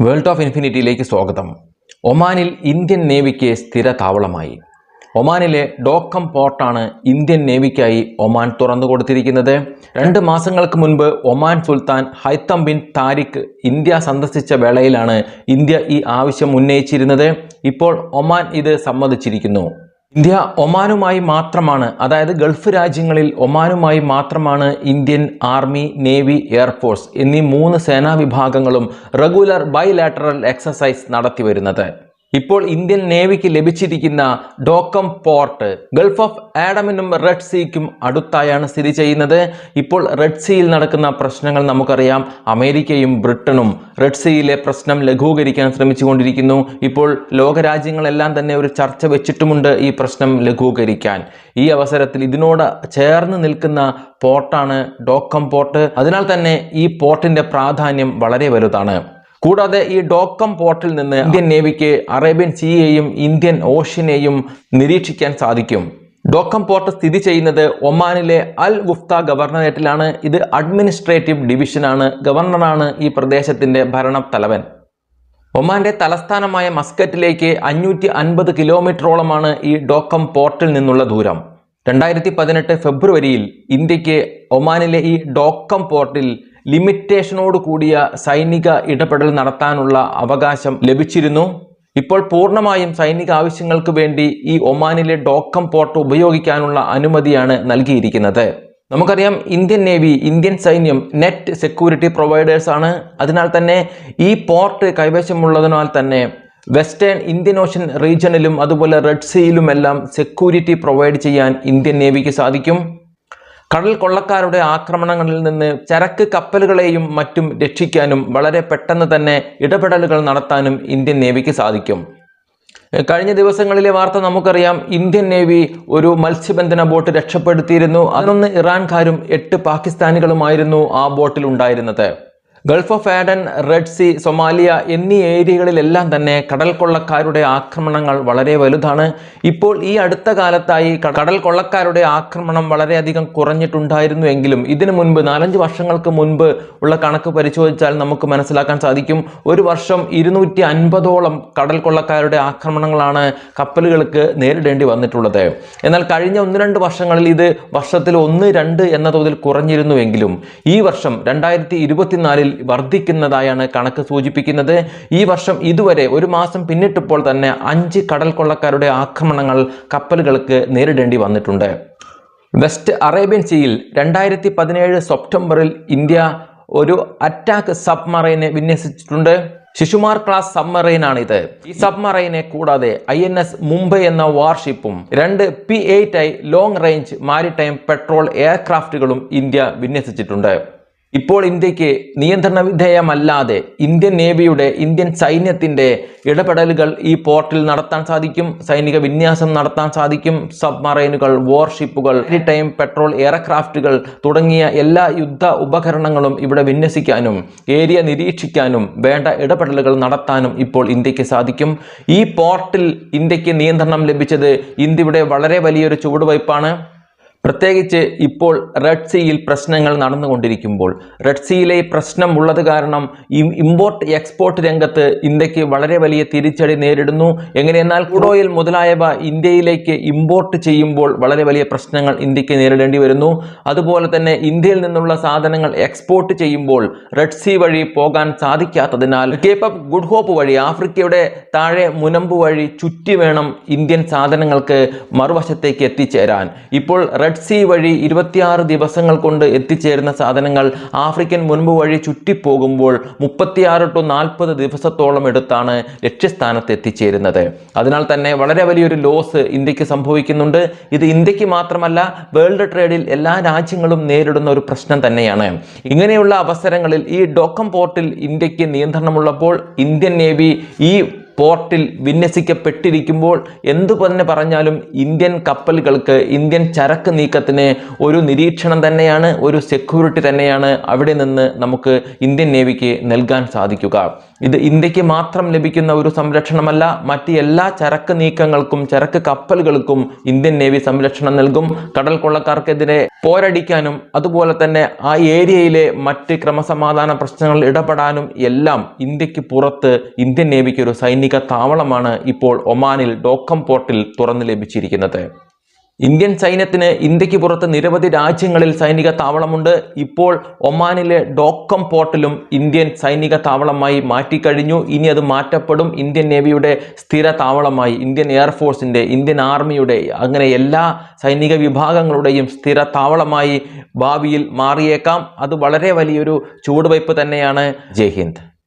World of ഇൻഫിനിറ്റിയിലേക്ക് സ്വാഗതം. ഒമാനിൽ ഇന്ത്യൻ നേവിക്ക് സ്ഥിര താവളമായി ഒമാനിലെ ഡോക്കം പോർട്ടാണ് ഇന്ത്യൻ നേവിക്കായി ഒമാൻ തുറന്നു കൊടുത്തിരിക്കുന്നത്. രണ്ട് മാസങ്ങൾക്ക് മുൻപ് ഒമാൻ സുൽത്താൻ ഹൈത്തം ബിൻ താരിഖ് ഇന്ത്യ സന്ദർശിച്ച വേളയിലാണ് ഇന്ത്യ ഈ ആവശ്യം ഉന്നയിച്ചിരുന്നത്. ഇപ്പോൾ ഒമാൻ ഇത് സമ്മതിച്ചിരിക്കുന്നു. ഇന്ത്യ ഒമാനുമായി മാത്രമാണ് അതായത് ഗൾഫ് രാജ്യങ്ങളിൽ ഒമാനുമായി മാത്രമാണ് ഇന്ത്യൻ ആർമി നേവി എയർഫോഴ്സ് എന്നീ മൂന്ന് സേനാ വിഭാഗങ്ങളും റെഗുലർ ബൈലാറ്ററൽ എക്സസൈസ് നടത്തി വരുന്നത് ഇപ്പോൾ ഇന്ത്യൻ നേവിക്ക് ലഭിച്ചിരിക്കുന്ന ഡോക്കം പോർട്ട് ഗൾഫ് ഓഫ് ആഡമിനും റെഡ് സീക്കും അടുത്തായാണ് സ്ഥിതി ചെയ്യുന്നത്. ഇപ്പോൾ റെഡ് സീയിൽ നടക്കുന്ന പ്രശ്നങ്ങൾ നമുക്കറിയാം. അമേരിക്കയും ബ്രിട്ടനും റെഡ് സീയിലെ പ്രശ്നം ലഘൂകരിക്കാൻ ശ്രമിച്ചുകൊണ്ടിരിക്കുന്നു. ഇപ്പോൾ ലോകരാജ്യങ്ങളെല്ലാം തന്നെ ഒരു ചർച്ച വെച്ചിട്ടുമുണ്ട് ഈ പ്രശ്നം ലഘൂകരിക്കാൻ. ഈ അവസരത്തിൽ ഇതിനോട് ചേർന്ന് നിൽക്കുന്ന പോർട്ടാണ് ഡോക്കം പോർട്ട്. അതിനാൽ തന്നെ ഈ പോർട്ടിന്റെ പ്രാധാന്യം വളരെ വലുതാണ്. കൂടാതെ ഈ ഡോക്കം പോർട്ടിൽ നിന്ന് ഇന്ത്യൻ നേവിക്ക് അറേബ്യൻ സീയെയും ഇന്ത്യൻ ഓഷ്യനെയും നിരീക്ഷിക്കാൻ സാധിക്കും. ഡോക്കം പോർട്ട് സ്ഥിതി ചെയ്യുന്നത് ഒമാനിലെ അൽ ഗുഫ്ത ഗവർണറേറ്റിലാണ്. ഇത് അഡ്മിനിസ്ട്രേറ്റീവ് ഡിവിഷനാണ്. ഗവർണറാണ് ഈ പ്രദേശത്തിന്റെ ഭരണ തലവൻ. ഒമാന്റെ തലസ്ഥാനമായ മസ്കറ്റിലേക്ക് അഞ്ഞൂറ്റി അൻപത് കിലോമീറ്ററോളമാണ് ഈ ഡോക്കം പോർട്ടിൽ നിന്നുള്ള ദൂരം. രണ്ടായിരത്തി പതിനെട്ട് ഫെബ്രുവരിയിൽ ഇന്ത്യയ്ക്ക് ഒമാനിലെ ഈ ഡോക്കം പോർട്ടിൽ ലിമിറ്റേഷനോട് കൂടിയ സൈനിക ഇടപെടൽ നടത്താനുള്ള അവകാശം ലഭിച്ചിരുന്നു. ഇപ്പോൾ പൂർണമായും സൈനിക ആവശ്യങ്ങൾക്ക് വേണ്ടി ഈ ഒമാനിലെ ഡോക്കം പോർട്ട് ഉപയോഗിക്കാനുള്ള അനുമതിയാണ് നൽകിയിരിക്കുന്നത്. നമുക്കറിയാം ഇന്ത്യൻ നേവി ഇന്ത്യൻ സൈന്യം നെറ്റ് സെക്യൂരിറ്റി പ്രൊവൈഡേഴ്സ് ആണ്. അതിനാൽ തന്നെ ഈ പോർട്ട് കൈവശമുള്ളതിനാൽ തന്നെ വെസ്റ്റേൺ ഇന്ത്യൻ ഓഷ്യൻ റീജിയണിലും അതുപോലെ റെഡ് സീയിലുമെല്ലാം സെക്യൂരിറ്റി പ്രൊവൈഡ് ചെയ്യാൻ ഇന്ത്യൻ നേവിക്ക് സാധിക്കും. കടൽ കൊള്ളക്കാരുടെ ആക്രമണങ്ങളിൽ നിന്ന് ചരക്ക് കപ്പലുകളെയും മറ്റും രക്ഷിക്കാനും വളരെ പെട്ടെന്ന് തന്നെ ഇടപെടലുകൾ നടത്താനും ഇന്ത്യൻ നേവിക്ക് സാധിക്കും. കഴിഞ്ഞ ദിവസങ്ങളിലെ വാർത്ത നമുക്കറിയാം ഇന്ത്യൻ നേവി ഒരു മത്സ്യബന്ധന ബോട്ട് രക്ഷപ്പെടുത്തിയിരുന്നു. അതിനൊന്ന് ഇറാൻകാരും എട്ട് പാകിസ്ഥാനികളുമായിരുന്നു ആ ബോട്ടിൽ ഉണ്ടായിരുന്നത്. Gulf of Aden red sea Somalia എന്നീ ഏരിയകളിലെല്ലാം തന്നെ കടൽ കൊള്ളക്കാരുടെ ആക്രമണങ്ങൾ വളരെ വലുതാണ്. ഇപ്പോൾ ഈ അടുത്ത കാലത്തായി കടൽ കൊള്ളക്കാരുടെ ആക്രമണം വളരെയധികം കുറഞ്ഞിട്ടുണ്ടായിരുന്നു എങ്കിലും ഇതിനു മുൻപ് നാലഞ്ച് വർഷങ്ങൾക്ക് മുൻപ് ഉള്ള കണക്ക് പരിശോധിച്ചാൽ നമുക്ക് മനസ്സിലാക്കാൻ സാധിക്കും. ഒരു വർഷം ഇരുന്നൂറ്റി അൻപതോളം കടൽ കൊള്ളക്കാരുടെ ആക്രമണങ്ങളാണ് കപ്പലുകൾക്ക് നേരിടേണ്ടി വന്നിട്ടുള്ളത്. എന്നാൽ കഴിഞ്ഞ ഒന്ന് രണ്ട് വർഷങ്ങളിൽ ഇത് വർഷത്തിൽ ഒന്ന് രണ്ട് എന്ന തോതിൽ കുറഞ്ഞിരുന്നുവെങ്കിലും ഈ വർഷം രണ്ടായിരത്തി ഇരുപത്തിനാലിൽ വർദ്ധിക്കുന്നതായാണ് കണക്ക് സൂചിപ്പിക്കുന്നത്. ഈ വർഷം ഇതുവരെ ഒരു മാസം പിന്നിട്ടപ്പോൾ തന്നെ അഞ്ച് കടൽ കൊള്ളക്കാരുടെ ആക്രമണങ്ങൾ കപ്പലുകൾക്ക് നേരിടേണ്ടി വന്നിട്ടുണ്ട്. വെസ്റ്റ് അറേബ്യൻ സീയിൽ രണ്ടായിരത്തി പതിനേഴ് സെപ്റ്റംബറിൽ ഇന്ത്യ ഒരു അറ്റാക്ക് സബ്മറൈനെ വിന്യസിച്ചിട്ടുണ്ട്. ശിശുമാർ ക്ലാസ് സബ്മറൈനാണ് ഇത് ഈ സബ്മറൈനെ കൂടാതെ ഐ എൻ എസ് മുംബൈ എന്ന വാർഷിപ്പും രണ്ട് P eight I long range maritime patrol എയർക്രാഫ്റ്റുകളും India വിന്യസിച്ചിട്ടുണ്ട്. ഇപ്പോൾ ഇന്ത്യയ്ക്ക് നിയന്ത്രണ വിധേയമല്ലാതെ ഇന്ത്യൻ നേവിയുടെ ഇന്ത്യൻ സൈന്യത്തിന്റെ ഇടപെടലുകൾ ഈ പോർട്ടിൽ നടത്താൻ സാധിക്കും സൈനിക വിന്യാസം നടത്താൻ സാധിക്കും സബ്മറൈനുകൾ വാർഷിപ്പുകൾ ടൈം പെട്രോൾ എയർക്രാഫ്റ്റുകൾ തുടങ്ങിയ എല്ലാ യുദ്ധ ഉപകരണങ്ങളും ഇവിടെ വിന്യസിക്കാനും ഏരിയ നിരീക്ഷിക്കാനും വേണ്ട ഇടപെടലുകൾ നടത്താനും ഇപ്പോൾ ഇന്ത്യയ്ക്ക് സാധിക്കും. ഈ പോർട്ടിൽ ഇന്ത്യയ്ക്ക് നിയന്ത്രണം ലഭിച്ചത് ഇന്ത്യയുടെ വളരെ വലിയൊരു ചുവടുവയ്പ്പാണ്. പ്രത്യേകിച്ച് ഇപ്പോൾ റെഡ് സീയിൽ പ്രശ്നങ്ങൾ നടന്നുകൊണ്ടിരിക്കുമ്പോൾ റെഡ് സീയിലെ പ്രശ്നം ഉള്ളത് കാരണം ഇമ്പോർട്ട് എക്സ്പോർട്ട് രംഗത്ത് ഇന്ത്യയ്ക്ക് വളരെ വലിയ തിരിച്ചടി നേരിടുന്നു. എങ്ങനെയെന്നാൽ ക്രൂഡ് ഓയിൽ മുതലായവ ഇന്ത്യയിലേക്ക് ഇമ്പോർട്ട് ചെയ്യുമ്പോൾ വളരെ വലിയ പ്രശ്നങ്ങൾ ഇന്ത്യയ്ക്ക് നേരിടേണ്ടി വരുന്നു. അതുപോലെ തന്നെ ഇന്ത്യയിൽ നിന്നുള്ള സാധനങ്ങൾ എക്സ്പോർട്ട് ചെയ്യുമ്പോൾ റെഡ് സീ വഴി പോകാൻ സാധിക്കാത്തതിനാൽ കേപ്പ് ഓഫ് ഗുഡ് ഹോപ്പ് വഴി ആഫ്രിക്കയുടെ താഴെ മുനമ്പ് വഴി ചുറ്റി വേണം ഇന്ത്യൻ സാധനങ്ങൾക്ക് മറുവശത്തേക്ക് എത്തിച്ചേരാൻ. ഇപ്പോൾ റെഡ് സീ വഴി ഇരുപത്തിയാറ് ദിവസങ്ങൾ കൊണ്ട് എത്തിച്ചേരുന്ന സാധനങ്ങൾ ആഫ്രിക്കൻ മുൻപ് വഴി ചുറ്റിപ്പോകുമ്പോൾ മുപ്പത്തിയാറ് ടു നാൽപ്പത് ദിവസത്തോളം എടുത്താണ് ലക്ഷ്യസ്ഥാനത്ത് എത്തിച്ചേരുന്നത്. അതിനാൽ തന്നെ വളരെ വലിയൊരു ലോസ് ഇന്ത്യയ്ക്ക് സംഭവിക്കുന്നുണ്ട്. ഇത് ഇന്ത്യയ്ക്ക് മാത്രമല്ല വേൾഡ് ട്രേഡിൽ എല്ലാ രാജ്യങ്ങളും നേരിടുന്ന ഒരു പ്രശ്നം തന്നെയാണ്. ഇങ്ങനെയുള്ള അവസരങ്ങളിൽ ഈ ഡോക്കം പോർട്ടിൽ ഇന്ത്യയ്ക്ക് നിയന്ത്രണമുള്ളപ്പോൾ ഇന്ത്യൻ നേവി ഈ പോർട്ടിൽ വിന്യസിക്കപ്പെട്ടിരിക്കുമ്പോൾ എന്തു തന്നെ പറഞ്ഞാലും ഇന്ത്യൻ കപ്പലുകൾക്ക് ഇന്ത്യൻ ചരക്ക് നീക്കത്തിന് ഒരു നിരീക്ഷണം തന്നെയാണ് ഒരു സെക്യൂരിറ്റി തന്നെയാണ് അവിടെ നിന്ന് നമുക്ക് ഇന്ത്യൻ നേവിക്ക് നൽകാൻ സാധിക്കുക. ഇത് ഇന്ത്യയ്ക്ക് മാത്രം ലഭിക്കുന്ന ഒരു സംരക്ഷണമല്ല മറ്റ് എല്ലാ ചരക്ക് നീക്കങ്ങൾക്കും ചരക്ക് കപ്പലുകൾക്കും ഇന്ത്യൻ നേവി സംരക്ഷണം നൽകും. കടൽ കൊള്ളക്കാർക്കെതിരെ പോരടിക്കാനും അതുപോലെ തന്നെ ആ ഏരിയയിലെ മറ്റ് ക്രമസമാധാന പ്രശ്നങ്ങൾ ഇടപെടാനും എല്ലാം ഇന്ത്യയ്ക്ക് പുറത്ത് ഇന്ത്യൻ നേവിക്ക് ഒരു സൈനിക താവളമാണ് ഇപ്പോൾ ഒമാനിൽ ഡോക്കം പോർട്ടിൽ തുറന്നു ലഭിച്ചിരിക്കുന്നത്. ഇന്ത്യൻ സൈന്യത്തിന് ഇന്ത്യയ്ക്ക് പുറത്ത് നിരവധി രാജ്യങ്ങളിൽ സൈനിക താവളമുണ്ട്. ഇപ്പോൾ ഒമാനിലെ ഡോക്കം പോർട്ടിലും ഇന്ത്യൻ സൈനിക താവളമായി മാറ്റിക്കഴിഞ്ഞു. ഇനി അത് മാറ്റപ്പെടും. ഇന്ത്യൻ നേവിയുടെ സ്ഥിര താവളമായി ഇന്ത്യൻ എയർഫോഴ്സിന്റെ ഇന്ത്യൻ ആർമിയുടെ അങ്ങനെ എല്ലാ സൈനിക വിഭാഗങ്ങളുടെയും സ്ഥിര താവളമായി ഭാവിയിൽ മാറിയേക്കാം. അത് വളരെ വലിയൊരു ചുവടുവയ്പ് തന്നെയാണ്. ജയ് ഹിന്ദ്.